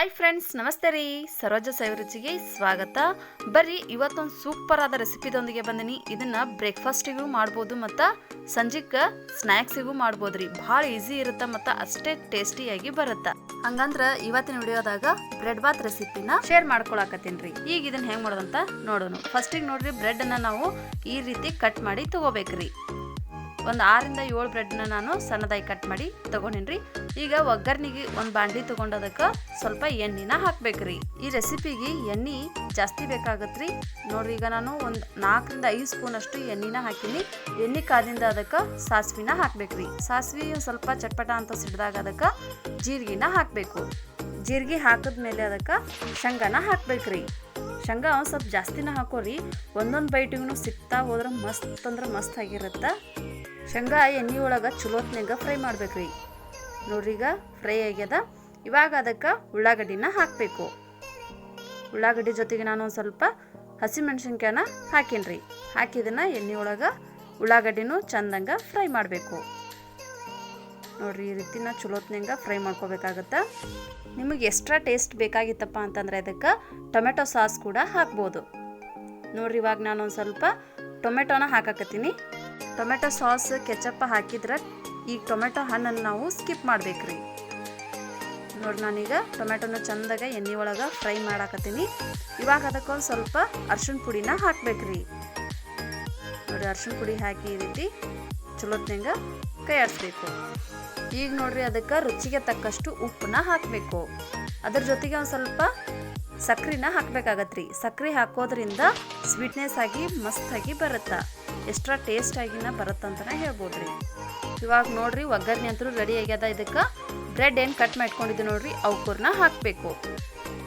Hi friends ನಮಸ್ತೆ ರೀ. ಸರೋಜ ಸೈವರುಚಿಗೆ ಸ್ವಾಗತ. ಬರ್ರಿ, ಇವತ್ತೊಂದು ಸೂಪರ್ ಆದ ರೆಸಿಪಿದೊಂದಿಗೆ ಬಂದಿನಿ. ಇದನ್ನ ಬ್ರೇಕ್ಫಾಸ್ಟಿಗೂ ಮಾಡ್ಬೋದು ಮತ್ತು ಸಂಜೆಗೆ ಸ್ನ್ಯಾಕ್ಸಿಗೂ ಮಾಡ್ಬೋದು ರೀ. ಭಾಳ ಈಸಿ ಇರುತ್ತೆ ಮತ್ತು ಅಷ್ಟೇ ಟೇಸ್ಟಿಯಾಗಿ ಬರುತ್ತೆ. ಹಂಗಂದ್ರೆ ಇವತ್ತಿನ ವಿಡಿಯೋದಾಗ ಬ್ರೆಡ್ ಬಾತ್ ರೆಸಿಪಿನ ಶೇರ್ ಮಾಡ್ಕೊಳಕತ್ತೀನಿ ರೀ. ಈಗ ಇದನ್ನ ಹೆಂಗೆ ಮಾಡೋದಂತ ನೋಡೋಣ. ಫಸ್ಟಿಗೆ ನೋಡ್ರಿ ಬ್ರೆಡ್ನ ನಾವು ಈ ರೀತಿ ಕಟ್ ಮಾಡಿ ತಗೋಬೇಕ್ರಿ. ಒಂದು ಆರಿಂದ ಏಳು ಬ್ರೆಡ್ನ ನಾನು ಸಣ್ಣದಾಗಿ ಕಟ್ ಮಾಡಿ ತೊಗೊಂಡಿನ್ರಿ. ಈಗ ಒಗ್ಗರ್ನಿಗೆ ಒಂದು ಬಾಂಡ್ಲಿ ತೊಗೊಂಡದಕ್ಕೆ ಸ್ವಲ್ಪ ಎಣ್ಣೆನ ಹಾಕ್ಬೇಕ್ರಿ. ಈ ರೆಸಿಪಿಗೆ ಎಣ್ಣೆ ಜಾಸ್ತಿ ಬೇಕಾಗತ್ರಿ. ನೋಡ್ರಿ, ಈಗ ನಾನು ಒಂದು ನಾಲ್ಕರಿಂದ ಐದು ಸ್ಪೂನ್ ಅಷ್ಟು ಎಣ್ಣೆನ ಹಾಕೀನಿ. ಎಣ್ಣೆ ಕಾದಿಂದ ಅದಕ್ಕೆ ಸಾಸಿವೆನ ಹಾಕ್ಬೇಕ್ರಿ. ಸಾಸಿವೆ ಸ್ವಲ್ಪ ಚಟ್ಪಟ ಅಂತ ಸಿಡ್ದಾಗ ಅದಕ್ಕೆ ಜೀರಿಗೆನ ಹಾಕಬೇಕು. ಜೀರಿಗೆ ಹಾಕಿದ್ಮೇಲೆ ಅದಕ್ಕೆ ಶೇಂಗಾನ ಹಾಕ್ಬೇಕ್ರಿ. ಶೇಂಗಾ ಒಂದು ಸ್ವಲ್ಪ ಜಾಸ್ತಿನ ಹಾಕೋರಿ. ಒಂದೊಂದು ಬೈಟಿಗೂ ಸಿಗ್ತಾ ಹೋದ್ರೆ ಮಸ್ತ್ ಅಂದ್ರೆ ಮಸ್ತ್ ಆಗಿರುತ್ತೆ. ಶೇಂಗಾ ಎಣ್ಣೆ ಒಳಗೆ ಚಲೋತ್ನಾಗ ಫ್ರೈ ಮಾಡ್ಬೇಕ್ರಿ. ನೋಡ್ರಿ ಈಗ ಫ್ರೈ ಆಗ್ಯದ. ಇವಾಗ ಅದಕ್ಕೆ ಉಳ್ಳಾಗಡ್ಡಿನ ಹಾಕಬೇಕು. ಉಳ್ಳಾಗಡ್ಡಿ ಜೊತೆಗೆ ನಾನು ಒಂದು ಸ್ವಲ್ಪ ಹಸಿಮೆಣ್ಸಿನ್ಕಾಯನ್ನ ಹಾಕೀನಿ ಹಾಕಿದನ್ನ ಎಣ್ಣೆ ಒಳಗೆ ಉಳ್ಳಾಗಡ್ಡಿನೂ ಚಂದಂಗ ಫ್ರೈ ಮಾಡಬೇಕು. ನೋಡ್ರಿ ಈ ರೀತಿನ ಚಲೋತ್ನಾಗ ಫ್ರೈ ಮಾಡ್ಕೋಬೇಕಾಗತ್ತೆ. ನಿಮಗೆ ಎಕ್ಸ್ಟ್ರಾ ಟೇಸ್ಟ್ ಬೇಕಾಗಿತ್ತಪ್ಪ ಅಂತಂದರೆ ಅದಕ್ಕೆ ಟೊಮೆಟೊ ಸಾಸ್ ಕೂಡ ಹಾಕ್ಬೋದು. ನೋಡ್ರಿ ಇವಾಗ ನಾನು ಒಂದು ಸ್ವಲ್ಪ ಟೊಮೆಟೊನ ಹಾಕಾಕತ್ತೀನಿ. ಟೊಮೆಟೊ ಸಾಸ್ ಕೆಚಪ್ಪ ಹಾಕಿದ್ರೆ ಈ ಟೊಮೆಟೊ ಹಣ್ಣನ್ನು ನಾವು ಸ್ಕಿಪ್ ಮಾಡ್ಬೇಕ್ರಿ. ನೋಡಿ ನಾನೀಗ ಟೊಮೆಟೊನ ಚಂದಾಗ ಎಣ್ಣೆ ಒಳಗೆ ಫ್ರೈ ಮಾಡಾಕತ್ತೀನಿ. ಇವಾಗ ಅದಕ್ಕೊಂದು ಸ್ವಲ್ಪ ಅರ್ಶಿಣ ಪುಡಿನ ಹಾಕ್ಬೇಕ್ರಿ. ನೋಡಿ, ಅರ್ಶಿಣ ಪುಡಿ ಹಾಕಿ ಈ ರೀತಿ ಚಲೋತ್ನಂಗ ಕೈ ಆಡಿಸ್ಬೇಕು ಈಗ ನೋಡ್ರಿ, ಅದಕ್ಕೆ ರುಚಿಗೆ ತಕ್ಕಷ್ಟು ಉಪ್ಪನ್ನ ಹಾಕಬೇಕು. ಅದ್ರ ಜೊತೆಗೆ ಒಂದು ಸ್ವಲ್ಪ ಸಕ್ರಿನ ರೀ ಸಕ್ಕರೆ ಹಾಕೋದ್ರಿಂದ ಸ್ವೀಟ್ನೆಸ್ ಆಗಿ ಮಸ್ತಾಗಿ ಬರುತ್ತೆ. ಎಕ್ಸ್ಟ್ರಾ ಟೇಸ್ಟ್ ಆಗಿನ ಹೇಳ್ಬೋದು ರೀ ಇವಾಗ ನೋಡ್ರಿ ಒಗ್ಗರಣೆ ಅಂತೂ ರೆಡಿ ಆಗ್ಯದ ಇದಕ್ಕೆ. ಬ್ರೆಡ್ ಏನು ಕಟ್ ಮಾಡ್ಕೊಂಡಿದ್ದು ನೋಡ್ರಿ ಅವಕೂರ್ನ ಹಾಕಬೇಕು.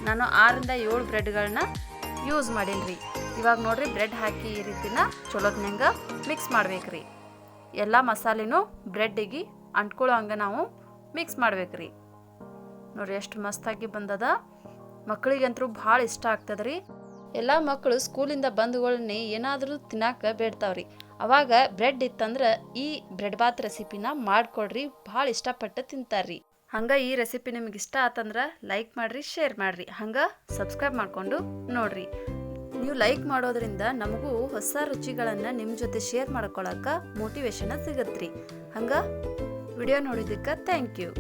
ನಾನು ಆರಿಂದ ಏಳು ಬ್ರೆಡ್ಗಳನ್ನ ಯೂಸ್ ಮಾಡೀನಿ ರೀ ಇವಾಗ ನೋಡ್ರಿ ಬ್ರೆಡ್ ಹಾಕಿ ಈ ರೀತಿನ ಚಲೋತ್ನಂಗ ಮಿಕ್ಸ್ ಮಾಡ್ಬೇಕು ರೀ ಎಲ್ಲ ಮಸಾಲೆನೂ ಬ್ರೆಡ್ಡಿಗೆ ಅಂಟ್ಕೊಳ್ಳೋ ಹಂಗೆ ನಾವು ಮಿಕ್ಸ್ ಮಾಡ್ಬೇಕು ರೀ ನೋಡ್ರಿ ಎಷ್ಟು ಮಸ್ತಾಗಿ ಬಂದದ. ಮಕ್ಕಳಿಗಂತೂ ಭಾಳ ಇಷ್ಟ ಆಗ್ತದ್ರಿ. ಎಲ್ಲ ಮಕ್ಕಳು ಸ್ಕೂಲಿಂದ ಬಂದುಗಳನ್ನೇ ಏನಾದರೂ ತಿನ್ನಾಕ ಬೇಡ್ತಾವ್ರಿ. ಅವಾಗ ಬ್ರೆಡ್ ಇತ್ತಂದ್ರೆ ಈ ಬ್ರೆಡ್ ಬಾತ್ ರೆಸಿಪಿನ ಮಾಡ್ಕೊಡ್ರಿ, ಭಾಳ ಇಷ್ಟಪಟ್ಟು ತಿಂತಾರ್ರಿ. ಹಂಗೆ ಈ ರೆಸಿಪಿ ನಿಮ್ಗೆ ಇಷ್ಟ ಆತಂದ್ರೆ ಲೈಕ್ ಮಾಡಿರಿ ಶೇರ್ ಮಾಡಿರಿ. ಹಂಗೆ ಸಬ್ಸ್ಕ್ರೈಬ್ ಮಾಡಿಕೊಂಡು ನೋಡ್ರಿ. ನೀವು ಲೈಕ್ ಮಾಡೋದ್ರಿಂದ ನಮಗೂ ಹೊಸ ರುಚಿಗಳನ್ನು ನಿಮ್ಮ ಜೊತೆ ಶೇರ್ ಮಾಡ್ಕೊಳಕ್ಕೆ ಮೋಟಿವೇಶನ್ ಸಿಗತ್ರಿ. ಹಂಗೆ ವಿಡಿಯೋ ನೋಡಿದ್ದಕ್ಕೆ ಥ್ಯಾಂಕ್ ಯು